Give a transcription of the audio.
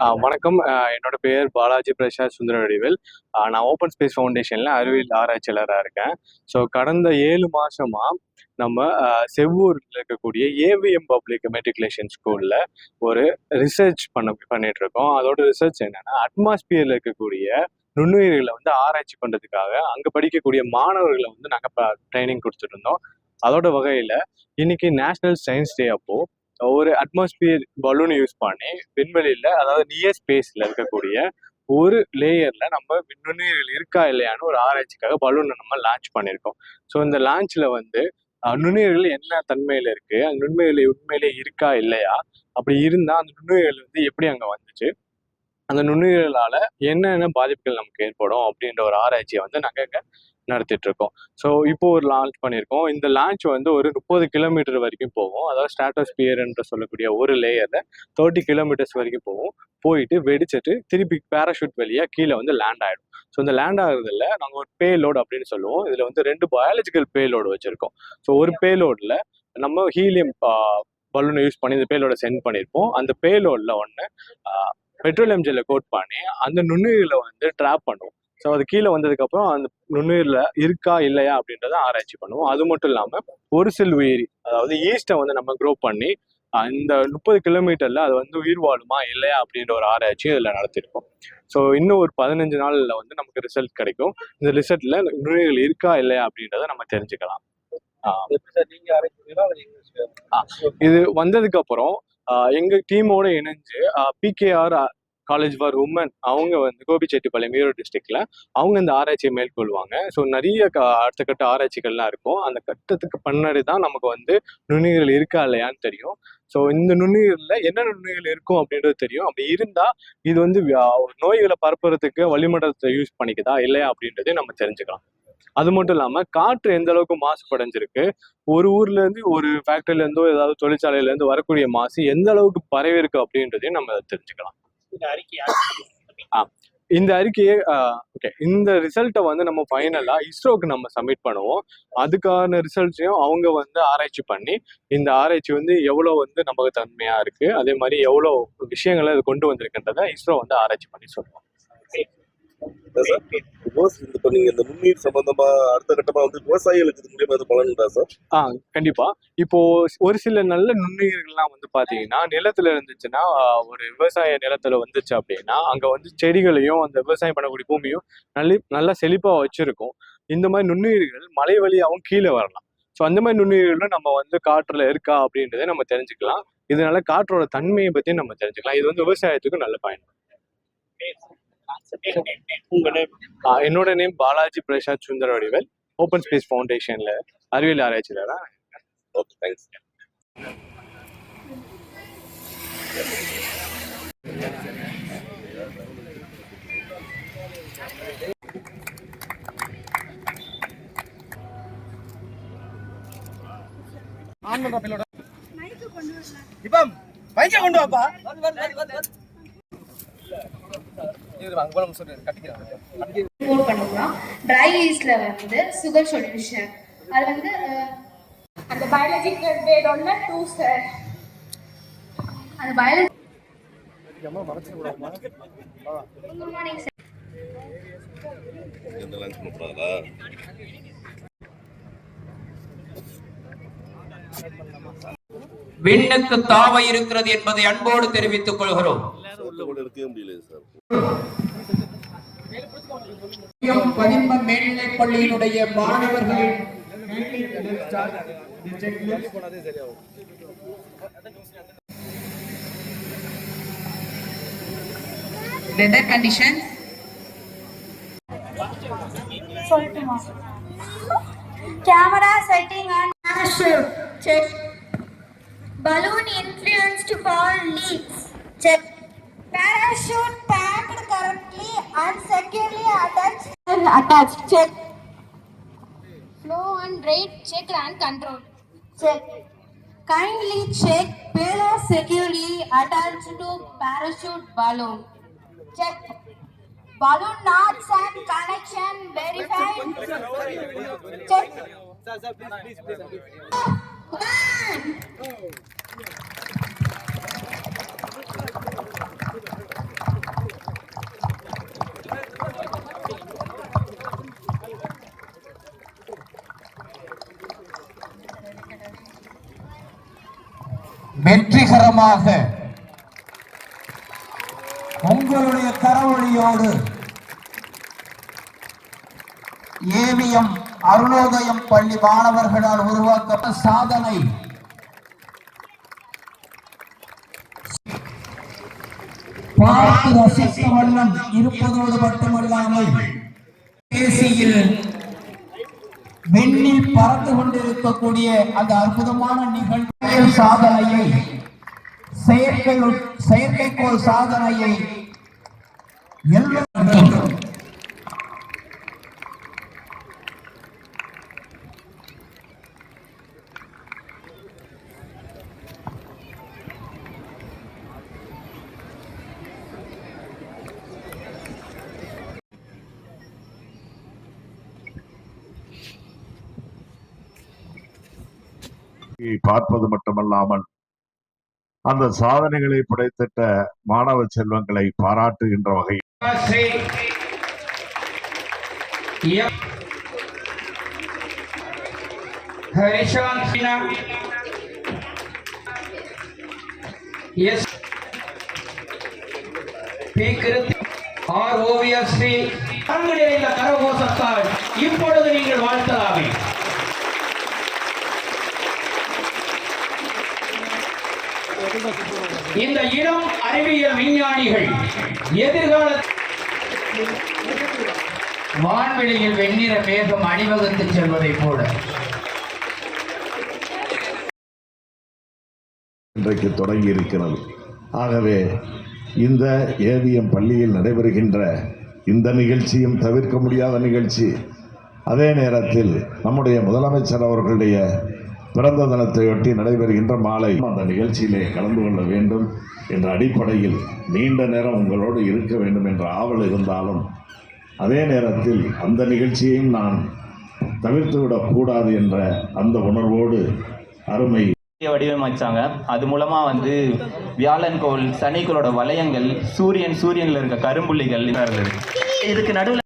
ஆ, வணக்கம். என்னோட பேர் பாலாஜி பிரசாத் சுந்தரவடிவேல். ஆ, நான் ஓப்பன் ஸ்பேஸ் ஃபவுண்டேஷன்ல அறிவியல் ஆராய்ச்சியாளராக இருக்கேன். ஸோ கடந்த ஏழு மாசமா நம்ம செவ்வூரில் இருக்கக்கூடிய ஏவிஎம் பப்ளிக் மெட்ரிகுலேஷன் ஸ்கூலில் ஒரு ரிசர்ச் பண்ண பண்ணிட்டு இருக்கோம் அதோட ரிசர்ச் என்னன்னா அட்மாஸ்பியர்ல இருக்கக்கூடிய நுண்ணுயிர்களை வந்து ஆராய்ச்சி பண்ணுறதுக்காக அங்கே படிக்கக்கூடிய மாணவர்களை வந்து நாங்கள் ட்ரைனிங் கொடுத்துட்டு இருந்தோம். அதோட வகையில் இன்னைக்கு நேஷனல் சயின்ஸ் டே அப்போது ஒரு அட்மாஸ்பியர் பலூன் யூஸ் பண்ணி விண்வெளியில அதாவது நியர் ஸ்பேஸ்ல இருக்கக்கூடிய ஒரு லேயர்ல நம்ம நுண்ணுயிர்கள் இருக்கா இல்லையான்னு ஒரு ஆராய்ச்சிக்காக பலூனை நம்ம லான்ச் பண்ணியிருக்கோம். ஸோ இந்த லான்ச்ல வந்து நுண்ணுயிர்கள் என்ன தன்மையில இருக்கு? அந்த நுண்ணுயிர்கள் உண்மையிலே இருக்கா இல்லையா? அப்படி இருந்தா அந்த நுண்ணுயிர்கள் வந்து எப்படி அங்க வந்துச்சு? அந்த நுண்ணுயிர்களால் என்னென்ன பாதிப்புகள் நமக்கு ஏற்படும் அப்படின்ற ஒரு ஆராய்ச்சியை வந்து நாங்கள் இங்கே நடத்திட்டு இருக்கோம் ஸோ இப்போ ஒரு லான்ச் பண்ணியிருக்கோம். இந்த லான்ச் வந்து ஒரு முப்பது கிலோமீட்டர் வரைக்கும் போகும். அதாவது ஸ்டாட்டோஸ்பியர் என்று சொல்லக்கூடிய ஒரு லேயரில் தேர்ட்டி கிலோமீட்டர்ஸ் வரைக்கும் போகும். போயிட்டு வெடிச்சிட்டு திருப்பி பேராஷூட் வழியாக கீழே வந்து லேண்ட் ஆகிடும் ஸோ இந்த லேண்ட் ஆகுறதுல நாங்கள் ஒரு பேலோடு அப்படின்னு சொல்லுவோம். இதில் வந்து ரெண்டு பயாலஜிக்கல் பேலோடு வச்சுருக்கோம். ஸோ ஒரு பேலோடில் நம்ம ஹீலியம் பலூனை யூஸ் பண்ணி இந்த பேலோட சென்ட் பண்ணியிருப்போம். அந்த பேலோடில் ஒன்று பெட்ரோலியம் ஜெல்லை கோட் பண்ணி அந்த நுண்ணுயிர்களை வந்து ட்ராப் பண்ணுவோம். ஸோ அது கீழே வந்ததுக்கப்புறம் அந்த நுண்ணுயிரில் இருக்கா இல்லையா அப்படின்றத ஆராய்ச்சி பண்ணுவோம். அது மட்டும் இல்லாமல் ஒரு செல் உயிரி அதாவது ஈஸ்ட்டை வந்து நம்ம க்ரோ பண்ணி அந்த முப்பது கிலோமீட்டர்ல அது வந்து உயிர் வாழுமா இல்லையா அப்படின்ற ஒரு ஆராய்ச்சி இதில் நடத்திருக்கோம். ஸோ இன்னும் ஒரு பதினஞ்சு நாள்ல வந்து நமக்கு ரிசல்ட் கிடைக்கும். இந்த ரிசல்ட்ல நுண்ணுயிர்கள் இருக்கா இல்லையா அப்படின்றத நம்ம தெரிஞ்சுக்கலாம். இது வந்ததுக்கு அப்புறம் எங்கள் எங்க டீமோட இணைஞ்சு பிகேஆர் காலேஜ் ஃபார் உமன் அவங்க வந்து கோபிச்செட்டிப்பாளையம் ஈரோடு டிஸ்ட்ரிக்ட்ல அவங்க இந்த ஆராய்ச்சியை மேற்கொள்வாங்க. ஸோ நிறைய க- அடுத்த கட்ட ஆராய்ச்சிகள்லாம் இருக்கும். அந்த கட்டத்துக்கு பின்னாடி தான் நமக்கு வந்து நுண்ணுயிர்கள் இருக்கா இல்லையான்னு தெரியும். ஸோ இந்த நுண்ணுயிரில் என்ன நுண்ணுயிர்கள் இருக்கும் அப்படின்றது தெரியும். அப்படி இருந்தால் இது வந்து நோய்களை பரப்புறதுக்கு வளிமண்டலத்தை யூஸ் பண்ணிக்குதா இல்லையா அப்படின்றதையும் நம்ம தெரிஞ்சுக்கலாம். அது மட்டும் இல்லாம காற்று எந்த அளவுக்கு மாசுபடைஞ்சிருக்கு? ஒரு ஊர்ல இருந்து ஒரு ஃபேக்டரியில இருந்தோ ஏதாவது தொழிற்சாலையில இருந்து வரக்கூடிய மாசு எந்த அளவுக்கு பரவி இருக்கு அப்படின்றதையும் நம்ம தெரிஞ்சுக்கலாம். இந்த அறிக்கையை ஓகே இந்த ரிசல்ட்டை வந்து நம்ம ஃபைனலா இஸ்ரோக்கு நம்ம சப்மிட் பண்ணுவோம். அதுக்கான ரிசல்ட்ஸையும் அவங்க வந்து ஆராய்ச்சி பண்ணி இந்த ஆராய்ச்சி வந்து எவ்வளவு வந்து நம்பகத்தன்மையா இருக்கு அதே மாதிரி எவ்வளவு விஷயங்களை அது கொண்டு வந்திருக்குன்றதை இஸ்ரோ வந்து ஆராய்ச்சி பண்ணி சொல்லுவோம். இப்போ நீங்க இந்த நுண்ணீர் சம்பந்தமா அடுத்த கட்டமா வந்து விவசாயிகளுக்கு இது மூலியமா இது பலன் உண்டா சார்? ஆ கண்டிப்பா. இப்போ ஒரு சில நல்ல நுண்ணுயிர்கள்லாம் வந்து பாத்தீங்கன்னா நிலத்துல இருந்துச்சுன்னா ஒரு விவசாய நிலத்துல வந்துச்சு அப்படின்னா அங்க வந்து செடிகளையும் அந்த விவசாயம் பண்ணக்கூடிய பூமியும் நல்ல நல்லா செழிப்பா வச்சிருக்கும். இந்த மாதிரி நுண்ணுயிர்கள் மலை வழியாவும் கீழே வரலாம். ஸோ அந்த மாதிரி நுண்ணுயிர்களும் நம்ம வந்து காற்றுல இருக்கா அப்படின்றத நம்ம தெரிஞ்சுக்கலாம். இதனால காற்றோட தன்மையை பத்தி நம்ம தெரிஞ்சுக்கலாம். இது வந்து விவசாயத்துக்கும் நல்ல பயன். ஆ, என்னோட name Balaji Prasad Sundara Vadivel open space ஃபவுண்டேஷன்ல அறிவியல் ஆராய்ச்சியில தான் ஓகே தேங்க்ஸ் ஆன்மன் பிள்ளோட இப்ப பைக்கை கொண்டு வாப்பா. ரிப்போர்ட் பண்ண ட்ரை ஈஸ்டில் வந்து சுகர் சொல்யூஷன் அது வந்து அந்த பயாலஜிக்கல் வேர் ஒன்று டூ சார் அந்த பயாலஜி குட் மார்னிங் சார் விண்ணுக்கு தாவை இருக்கிறது என்பதை அன்போடு தெரிவித்துக் கொள்கிறோம். உள்ள கூட இருக்கவே முடியல சார் பதின்ம மேல்நிலைப் பள்ளியினுடைய மாணவர்களின் weather conditions சொல்லட்டுமா camera setting and parachute check balloon influenced fall leaks check attached. Attached check. Flow and rate check and control. Check. Kindly check payload securely attached to parachute balloon. Check. Balloon knots and connection verified. Check. One. வெற்றிகரமாக. உங்களுடைய கரவொழியோடு AVM அருணோதயம் பள்ளி மாணவர்களால் உருவாக்கப்பட்ட சாதனை. பார்த்து ரசித்த வண்ணம் இருப்பதோடு மட்டுமல்லாமல் பேசியில் வெண்ணில் பறந்து கொண்டிருக்கக்கூடிய அந்த அற்புதமான நிகழ்வு சாதனையை செயற்கை செயற்கைக்கோள் சாதனையை வாழ்க்கையை பார்ப்பது மட்டுமல்லாமல் அந்த சாதனைகளை படைத்திட்ட மாணவ செல்வங்களை பாராட்டுகின்ற வகையில் எஸ். பி. கிருத்தி. ஆர். ஓவியர் ஸ்ரீ அங்கு கரகோஷத்தால் இப்பொழுது நீங்கள் வாழ்த்தலாமே. இந்த இளம் அறிவியல் விஞ்ஞானிகள் எதிர்கால வான்வெளியில் வெண்ணிற மேகம் அணிவகுத்து செல்வதை போல. இன்றைக்கு தொடங்கி இருக்கிறது. ஆகவே இந்த ஏவிஎம் பள்ளியில் நடைபெறுகின்ற இந்த நிகழ்ச்சியும் தவிர்க்க முடியாத நிகழ்ச்சி. அதே நேரத்தில் நம்முடைய முதலமைச்சர் அவர்களுடைய பிறந்த தினத்தையொட்டி நடைபெறுகின்ற மாலை அந்த நிகழ்ச்சியிலே கலந்து கொள்ள வேண்டும் என்ற அடிப்படையில் நீண்ட நேரம் உங்களோடு இருக்க வேண்டும் என்ற ஆவல் இருந்தாலும் அதே நேரத்தில் அந்த நிகழ்ச்சியையும் நான் தவிர்த்துவிடக்கூடாது என்ற அந்த உணர்வோடு அருமை வடிவமைச்சாங்க. அது மூலமா வந்து வியாழன் கோள் சனிகளோட வளையங்கள் சூரியன் சூரியன்ல இருக்க கரும்புள்ளிகள் இருந்தது இதுக்கு நடுவில்